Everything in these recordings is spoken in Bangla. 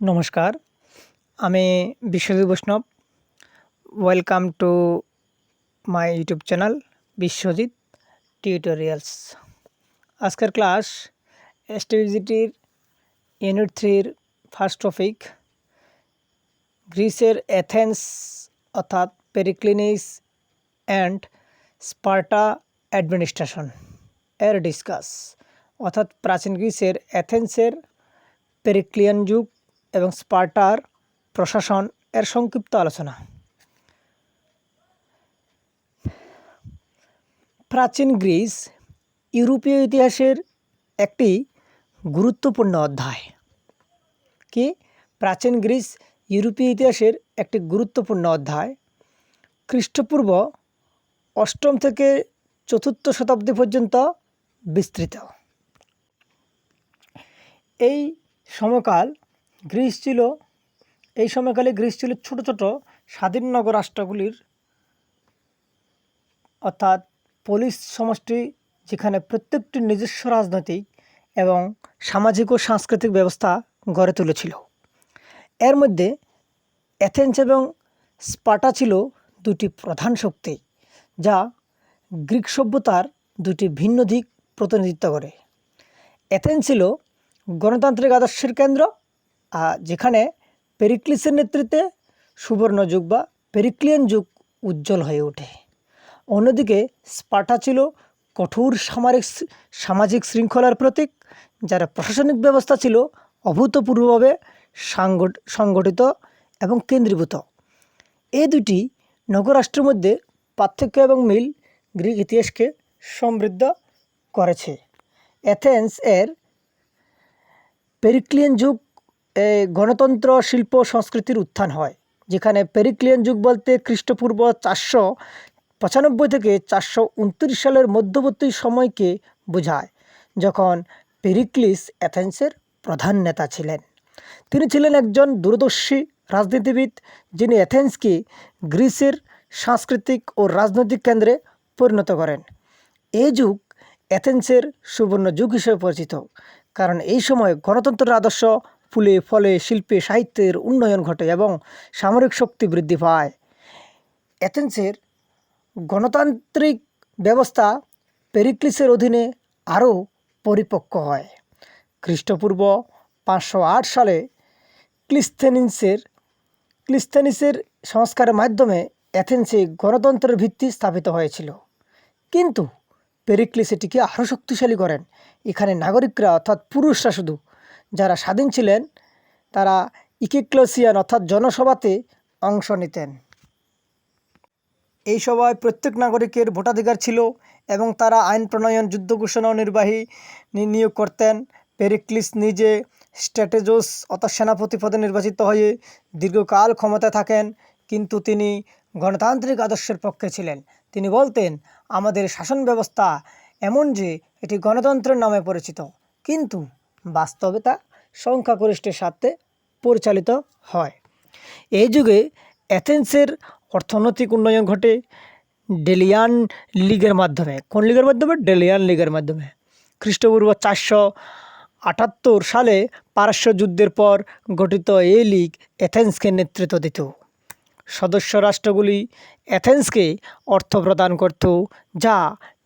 নমস্কার। আমি Biswajit Baishnab. Welcome to my YouTube channel Biswajit tutorials আজকের ক্লাস এসটিভিজিটির ইউনিট থ্রির ফার্স্ট টপিক গ্রিসের অ্যাথেন্স অর্থাৎ পেরিক্লিনিস অ্যান্ড স্পার্টা অ্যাডমিনিস্ট্রেশন এর ডিসকাস অর্থাৎ প্রাচীন গ্রিসের অ্যাথেন্সের পেরিক্লিয়ান যুগ এবং স্পার্টার প্রশাসন এর সংক্ষিপ্ত আলোচনা। প্রাচীন গ্রিস ইউরোপীয় ইতিহাসের একটি গুরুত্বপূর্ণ অধ্যায়। কি? প্রাচীন গ্রিস ইউরোপীয় ইতিহাসের একটি গুরুত্বপূর্ণ অধ্যায়। খ্রিস্টপূর্ব অষ্টম থেকে চতুর্থ শতাব্দী পর্যন্ত বিস্তৃত। এই সময়কাল গ্রিস ছিল, এই সময়কালে গ্রিস ছিল ছোট ছোট স্বাধীন নগর রাষ্ট্রগুলির, অর্থাৎ পোলিশ সমষ্টি যেখানে প্রত্যেকটি নিজস্ব রাজনৈতিক এবং সামাজিক ও সাংস্কৃতিক ব্যবস্থা গড়ে তুলেছিল। এর মধ্যে অ্যাথেন্স এবং স্পার্টা ছিল দুটি প্রধান শক্তি, যা গ্রিক সভ্যতার দুটি ভিন্ন দিক প্রতিনিধিত্ব করে। অ্যাথেন্স ছিল গণতান্ত্রিক আদর্শের কেন্দ্র যেখানে পেরিক্লিসের নেতৃত্বে সুবর্ণ যুগ বা পেরিক্লিয়ান যুগ উজ্জ্বল হয়ে ওঠে। অন্যদিকে স্পার্টা ছিল কঠোর সামরিক সামাজিক শৃঙ্খলার প্রতীক, যার প্রশাসনিক ব্যবস্থা ছিল অভূতপূর্বভাবে সংগঠিত এবং কেন্দ্রীভূত। এই দুটি নগরাষ্ট্রের মধ্যে পার্থক্য এবং মিল গ্রিক ইতিহাসকে সমৃদ্ধ করেছে। অ্যাথেন্স এর পেরিক্লিয়ান যুগ গণতন্ত্র, শিল্প, সংস্কৃতির উত্থান হয়, যেখানে পেরিক্লিয়ান যুগ বলতে খ্রিস্টপূর্ব চারশো পঁচানব্বই থেকে চারশো উনত্রিশ সালের মধ্যবর্তী সময়কে বোঝায়, যখন পেরিক্লিস অ্যাথেন্সের প্রধান নেতা ছিলেন। তিনি ছিলেন একজন দূরদর্শী রাজনীতিবিদ, যিনি অ্যাথেন্সকে গ্রিসের সাংস্কৃতিক ও রাজনৈতিক কেন্দ্রে পরিণত করেন। এই যুগ অ্যাথেন্সের সুবর্ণ যুগ হিসেবে পরিচিত, কারণ এই সময় গণতন্ত্রের আদর্শ ফুলে ফলে শিল্পে সাহিত্যের উন্নয়ন ঘটে এবং সামরিক শক্তি বৃদ্ধি পায়। অ্যাথেন্সের গণতান্ত্রিক ব্যবস্থা পেরিক্লিসের অধীনে আরও পরিপক্ক হয়। খ্রিস্টপূর্ব পাঁচশো আট সালে ক্লিস্থেনিসের ক্লিস্থেনিসের সংস্কারের মাধ্যমে অ্যাথেন্সে গণতন্ত্রের ভিত্তি স্থাপিত হয়েছিল। কিন্তু পেরিক্লিস এটিকে আরও শক্তিশালী করেন। এখানে নাগরিকরা অর্থাৎ পুরুষরা শুধু যারা স্বাধীন ছিলেন, তারা ইকিক্লোসিয়ান অর্থাৎ জনসভাতে অংশ নিতেন। এই সভায় প্রত্যেক নাগরিকের ভোটাধিকার ছিল এবং তারা আইন প্রণয়ন, যুদ্ধ ঘোষণা নির্বাহী নিয়োগ করতেন। পেরিক্লিস নিজে স্ট্র্যাটেজোস অর্থাৎ সেনাপতি পদে নির্বাচিত হয়ে দীর্ঘকাল ক্ষমতায় থাকেন, কিন্তু তিনি গণতান্ত্রিক আদর্শের পক্ষে ছিলেন। তিনি বলতেন, আমাদের শাসন ব্যবস্থা এমন যে এটি গণতন্ত্রের নামে পরিচিত, কিন্তু বাস্তবে তা সংখ্যাগরিষ্ঠের সাথে পরিচালিত হয়। এই যুগে অ্যাথেন্সের অর্থনৈতিক উন্নয়ন ঘটে ডেলিয়ান লিগের মাধ্যমে। কোন লিগের মাধ্যমে? ডেলিয়ান লিগের মাধ্যমে। খ্রিস্টপূর্ব চারশো আটাত্তর সালে পারস্য যুদ্ধের পর গঠিত এই লীগ অ্যাথেন্সকে নেতৃত্ব দিত। সদস্য রাষ্ট্রগুলি অ্যাথেন্সকে অর্থ প্রদান করত, যা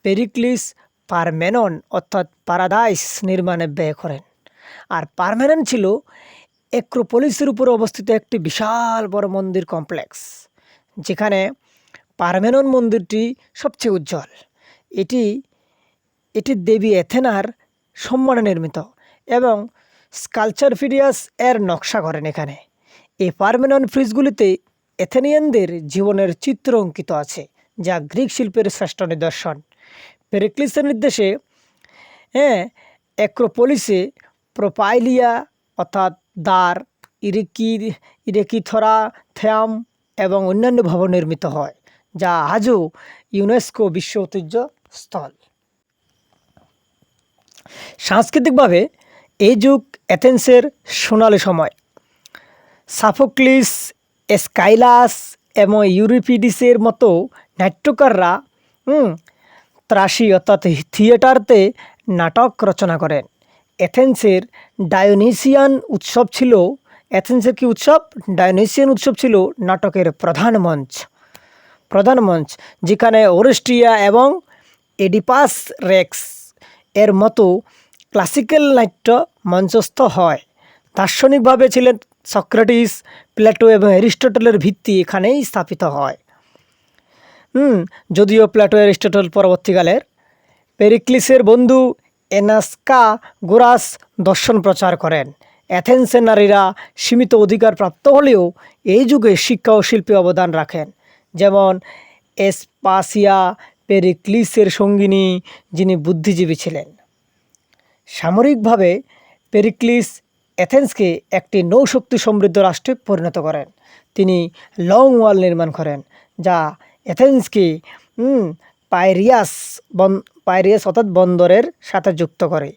পেরিক্লিস পারমেনন, অর্থাৎ পারাদাইস নির্মাণে ব্যয় করেন। আর পারমেনন ছিল অ্যাক্রোপলিসের উপর অবস্থিত একটি বিশাল বড় মন্দির কমপ্লেক্স, যেখানে পারমেনন মন্দিরটি সবচেয়ে উজ্জ্বল। এটি এটি দেবী এথেনার সম্মানে নির্মিত এবং স্কালচার ফিডিয়াস এর নকশা করেন এখানে। এই পারমেনন ফ্রিজগুলিতে এথেনিয়ানদের জীবনের চিত্র অঙ্কিত আছে, যা গ্রিক শিল্পের শ্রেষ্ঠ নিদর্শন। পেরিক্লিসের নির্দেশে হ্যাঁ অ্যাক্রোপলিসে প্রোপাইলিয়া অর্থাৎ দ্বার, ইরেকি ইরেকিথরা থ্যাম এবং অন্যান্য ভবন নির্মিত হয়, যা আজও ইউনেস্কো বিশ্ব ঐতিহ্য স্থল। সাংস্কৃতিকভাবে এই যুগ অ্যাথেন্সের সোনালি সময়। সাফোক্লিস স্কাইলাস এবং ইউরিপিডিসের মতো নাট্যকাররা ত্রাসি অর্থাৎ থিয়েটারতে নাটক রচনা করেন। এথেন্সের ডায়োনিসিয়ান উৎসব ছিল, এথেন্সের কি উৎসব? ডায়নোসিয়ান উৎসব ছিল নাটকের প্রধান মঞ্চ। প্রধান মঞ্চ, যেখানে ওরেস্টিয়া এবং এডিপাস রেক্স এর মতো ক্লাসিক্যাল নাট্য মঞ্চস্থ হয়। দার্শনিকভাবে ছিলেন সক্রেটিস, প্লেটো এবং অ্যারিস্টটলের ভিত্তি এখানেই স্থাপিত হয়। যদিও প্লেটো অ্যারিস্টটল পরবর্তীকালের, পেরিক্লিসের বন্ধু এনাস্কা গোরাস দর্শন প্রচার করেন। অ্যাথেন্সের নারীরা সীমিত অধিকার প্রাপ্ত হলেও এই যুগে শিক্ষা ও শিল্পে অবদান রাখেন। যেমন এসপাসিয়া পেরিক্লিসের সঙ্গিনী যিনি বুদ্ধিজীবী ছিলেন। সামরিকভাবে পেরিক্লিস অ্যাথেন্সকে একটি নৌশক্তি সমৃদ্ধ রাষ্ট্রে পরিণত করেন। তিনি লং ওয়াল নির্মাণ করেন, যা অ্যাথেন্সকে হুম, পাইরিয়াস বন পাইরিয়াস অর্থাৎ বন্দরের সাথে যুক্ত করে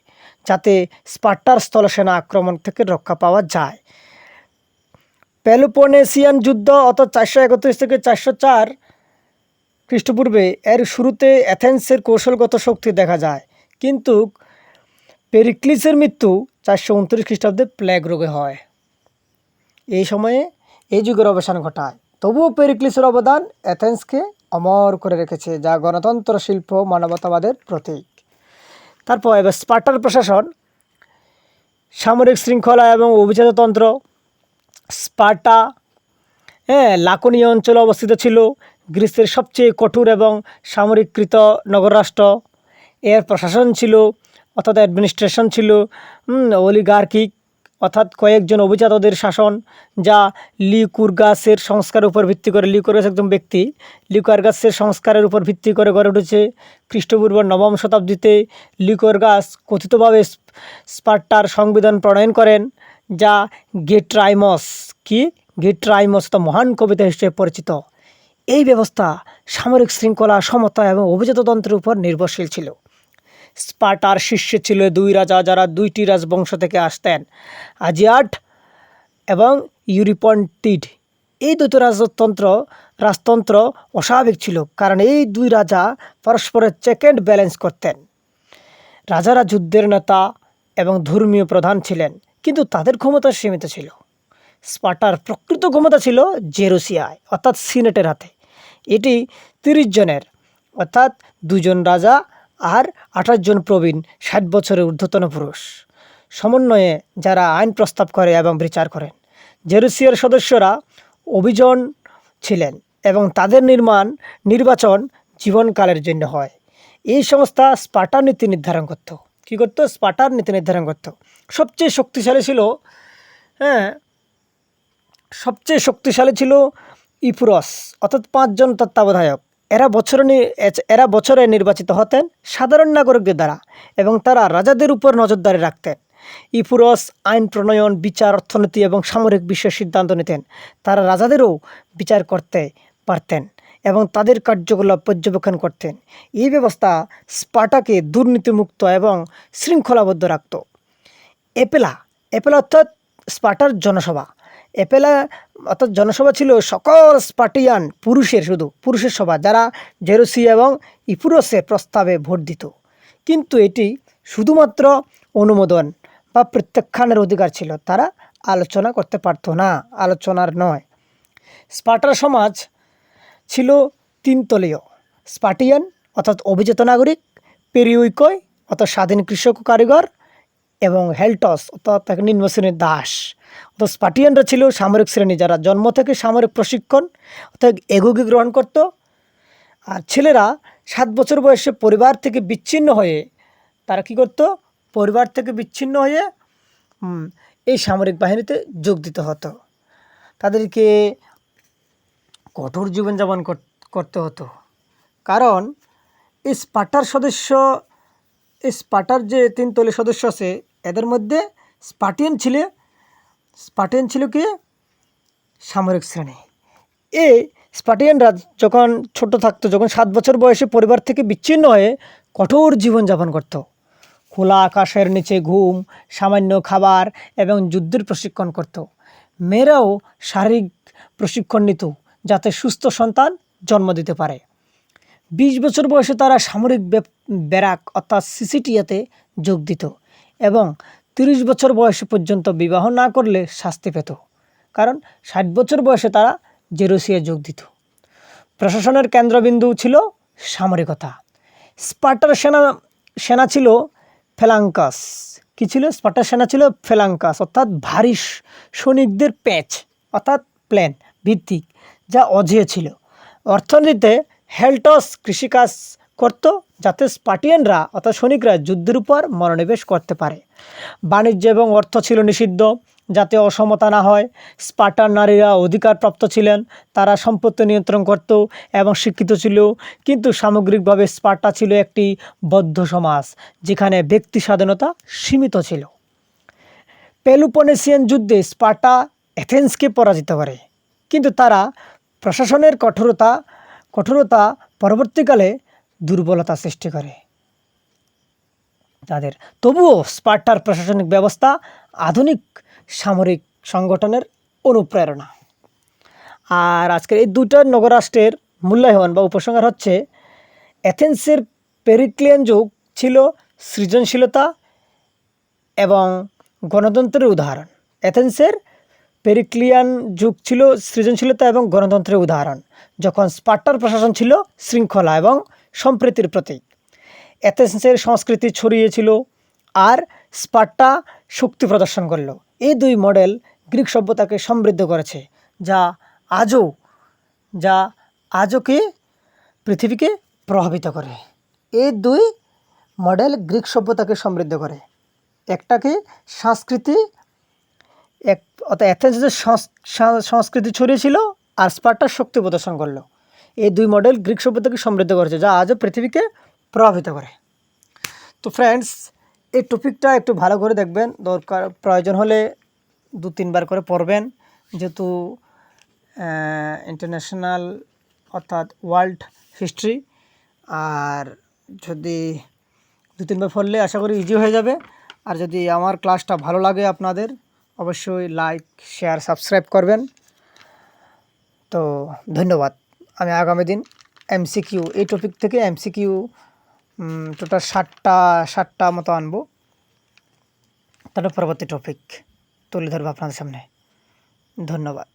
যাতে স্পার্টার স্থলসেনা আক্রমণ থেকে রক্ষা পাওয়া যায়। পেলোপোনেসিয়ান যুদ্ধ অর্থাৎ চারশো একত্রিশ থেকে চারশো চার খ্রিস্টপূর্বে এর শুরুতে অ্যাথেন্সের কৌশলগত শক্তি দেখা যায়। কিন্তু পেরিক্লিসের মৃত্যু চারশো উনত্রিশ খ্রিস্টাব্দে প্লেগ রোগে হয়। এই সময়ে এই যুগের অবসান ঘটায়। তবুও পেরিক্লিসের অবদান অ্যাথেন্সকে অমর করে রেখেছে যা গণতন্ত্র, শিল্প, মানবতাবাদের প্রতীক। তারপর এবার স্পার্টার প্রশাসন, সামরিক শৃঙ্খলা এবং অভিজাততন্ত্র স্পার্টা হ্যাঁ লাকোনীয় অঞ্চলে অবস্থিত ছিল গ্রিসের সবচেয়ে কঠোর এবং সামরিককৃত নগররাষ্ট্র। এর প্রশাসন ছিল, অর্থাৎ অ্যাডমিনিস্ট্রেশন ছিল অলিগার্কিক অর্থাৎ কয়েকজন অভিজাতদের শাসন, যা লিকুরগাসের সংস্কারের উপর ভিত্তি করে লিকুরগাস একজন ব্যক্তি লিকুরগাসের সংস্কারের উপর ভিত্তি করে গড়ে উঠেছে খ্রিস্টপূর্ব নবম শতাব্দীতে। লিকুরগাস কথিতভাবে স্পার্টার সংবিধান প্রণয়ন করেন, যা গেট্রাইমস, কি? গেট্রাইমস তো মহান কবিতা হিসেবে পরিচিত। এই ব্যবস্থা সামরিক শৃঙ্খলা, সমতা এবং অভিজাততন্ত্রের উপর নির্ভরশীল ছিল। স্পার্টার শীর্ষে ছিল দুই রাজা যারা দুইটি রাজবংশ থেকে আসতেন। আজিয়াট এবং ইউরিপন্টিড। এই দুটো রাজতন্ত্র রাজতন্ত্র অস্বাভাবিক ছিল কারণ এই দুই রাজা পরস্পরের চেক অ্যান্ড ব্যালেন্স করতেন। রাজারা যুদ্ধের নেতা এবং ধর্মীয় প্রধান ছিলেন, কিন্তু তাদের ক্ষমতা সীমিত ছিল। স্পার্টার প্রকৃত ক্ষমতা ছিল জেরুসিয়ায়, অর্থাৎ সিনেটের হাতে। এটি তিরিশ জনের, অর্থাৎ দুজন রাজা আর আঠাশ জন প্রবীণ, ষাট বছরের ঊর্ধ্বতন পুরুষ। সমন্বয়ে যারা আইন প্রস্তাব করে এবং বিচার করেন, জেরুসিয়ার সদস্যরা অভিযান ছিলেন এবং তাদের নির্মাণ, নির্বাচন জীবনকালের জন্য হয়। এই সংস্থা স্পার্টার নীতি নির্ধারণ করত। কী করতো? স্পার্টার নীতি নির্ধারণ করত। সবচেয়ে শক্তিশালী ছিল হ্যাঁ সবচেয়ে শক্তিশালী ছিল ইপুরস, অর্থাৎ পাঁচজন তত্ত্বাবধায়ক। এরা বছরে এরা বছরে নির্বাচিত হতেন সাধারণ নাগরিকদের দ্বারা এবং তারা রাজাদের উপর নজরদারি রাখতেন। ইপুরস আইন প্রণয়ন, বিচার, অর্থনীতি এবং সামরিক বিষয়ে সিদ্ধান্ত নিতেন। তারা রাজাদেরও বিচার করতে পারতেন এবং তাদের কার্যকলাপ পর্যবেক্ষণ করতেন। এই ব্যবস্থা স্পার্টাকে দুর্নীতিমুক্ত এবং শৃঙ্খলাবদ্ধ রাখত। এপেলা এপেলা অর্থাৎ স্পার্টার জনসভা। এপেলা অর্থাৎ জনসভা ছিল সকল স্পার্টিয়ান পুরুষের শুধু, পুরুষের সভা, যারা জেরুসি এবং ইপুরসের প্রস্তাবে ভোট দিত। কিন্তু এটি শুধুমাত্র অনুমোদন বা প্রত্যাখ্যানের অধিকার ছিল, তারা আলোচনা করতে পারতো না, আলোচনার নয়। স্পার্টার সমাজ ছিল তিনতলীয়, স্পার্টিয়ান অর্থাৎ অভিজাত নাগরিক, পেরিউইকয় অর্থাৎ স্বাধীন কৃষক কারিগর এবং হেলটস, অর্থাৎ নিম্ন শ্রেণির দাস। অর্থাৎ স্পাটিয়ানরা ছিল সামরিক শ্রেণি, যারা জন্ম থেকে সামরিক প্রশিক্ষণ, অর্থাৎ এগুগি গ্রহণ করত। আর ছেলেরা সাত বছর বয়সে পরিবার থেকে বিচ্ছিন্ন হয়ে তারা কি করত? পরিবার থেকে বিচ্ছিন্ন হয়ে এই সামরিক বাহিনীতে যোগ দিতে হতো। তাদেরকে কঠোর জীবনযাপন কর- করতে হতো। কারণ এই স্পার্টার সদস্য, এই স্পার্টার যে তিন তলে সদস্য আছে এদের মধ্যে স্পার্টিয়ান ছিল স্পার্টিয়ান ছিল কি? সামরিক শ্রেণি। এই স্পার্টিয়ানরা যখন ছোট থাকতো, যখন সাত বছর বয়সে পরিবার থেকে বিচ্ছিন্ন হয়ে কঠোর জীবনযাপন করত। খোলা আকাশের নিচে ঘুম, সামান্য খাবার এবং যুদ্ধের প্রশিক্ষণ করত। মেয়েরাও শারীরিক প্রশিক্ষণ নিত যাতে সুস্থ সন্তান জন্ম দিতে পারে। বিশ বছর বয়সে তারা সামরিক ব্যারাক অর্থাৎ সিসিটিয়াতে যোগ দিত। এবং তিরিশ বছর বয়সে পর্যন্ত বিবাহ না করলে শাস্তি পেত। কারণ ষাট বছর বয়সে তারা জেরুসিয়া যোগ দিত। প্রশাসনের কেন্দ্রবিন্দু ছিল সামরিকতা। স্পার্টার সেনা সেনা ছিল ফেলাঙ্কাস। কি ছিল? স্পার্টার সেনা ছিল ফেলাঙ্কাস, অর্থাৎ ভারী সৈনিকদের প্যাচ, অর্থাৎ প্ল্যান ভিত্তিক, যা অজেয় ছিল। অর্থনীতিতে হেলটস, কৃষিকাজ করত যাতে স্পার্টিয়ানরা অর্থাৎ সৈনিকরা যুদ্ধের উপর মনোনিবেশ করতে পারে। বাণিজ্য এবং অর্থ ছিল নিষিদ্ধ। যাতে অসমতা না হয় স্পার্টার নারীরা অধিকারপ্রাপ্ত ছিলেন, তারা সম্পত্তি নিয়ন্ত্রণ করত এবং শিক্ষিত ছিল। কিন্তু সামগ্রিকভাবে স্পার্টা ছিল একটি বদ্ধ সমাজ, যেখানে ব্যক্তি স্বাধীনতা সীমিত ছিল। পেলুপনেসিয়ান যুদ্ধে স্পার্টা এথেন্সকে পরাজিত করে। কিন্তু তারা প্রশাসনের কঠোরতা কঠোরতা পরবর্তীকালে দুর্বলতা সৃষ্টি করে। তাদের তবুও স্পার্টার প্রশাসনিক ব্যবস্থা আধুনিক সামরিক সংগঠনের অনুপ্রেরণা। আর আজকের এই দুটো নগরাষ্ট্রের মূল্যায়ন বা উপসংহার হচ্ছে অ্যাথেন্সের পেরিক্লিয়ান যুগ ছিল সৃজনশীলতা এবং গণতন্ত্রের উদাহরণ। অ্যাথেন্সের পেরিক্লিয়ান যুগ ছিল সৃজনশীলতা এবং গণতন্ত্রের উদাহরণ, যখন স্পার্টার প্রশাসন ছিল শৃঙ্খলা এবং সম্প্রীতির প্রতীক। অ্যাথেন্সের সংস্কৃতি ছড়িয়েছিল আর স্পার্টা শক্তি প্রদর্শন করল। এই দুই মডেল গ্রিক সভ্যতাকে সমৃদ্ধ করেছে, যা আজও, যা আজকে পৃথিবীকে প্রভাবিত করে। এই দুই মডেল গ্রিক সভ্যতাকে সমৃদ্ধ করে। একটাকে সংস্কৃতি, এক, অর্থাৎ অ্যাথেন্সের সংস্কৃতি ছড়িয়েছিল আর স্পার্টা শক্তি প্রদর্শন করল। এই দুই মডেল গ্রিক সভ্যতাকে সমৃদ্ধ করেছে, যা আজও পৃথিবীকে প্রভাবিত করে। তো ফ্রেন্ডস এই টপিকটা একটু ভালো করে দেখবেন। দরকার, প্রয়োজন হলে দু, তিনবার করে পড়বেন। যেহেতু ইন্টারন্যাশনাল অর্থাৎ ওয়ার্ল্ড হিস্ট্রি আর যদি দু, তিনবার পড়লে আশা করি ইজি হয়ে যাবে। আর যদি আমার ক্লাসটা ভালো লাগে আপনাদের, অবশ্যই লাইক শেয়ার সাবস্ক্রাইব করবেন। তো ধন্যবাদ। আমি আগামী দিন এমসিকিউ, এই টপিক থেকে এমসিকিউ টোটাল ষাটটা ষাটটা মতো আনব। তারপর পরবর্তী টপিক তুলে ধরবো আপনাদের সামনে। ধন্যবাদ।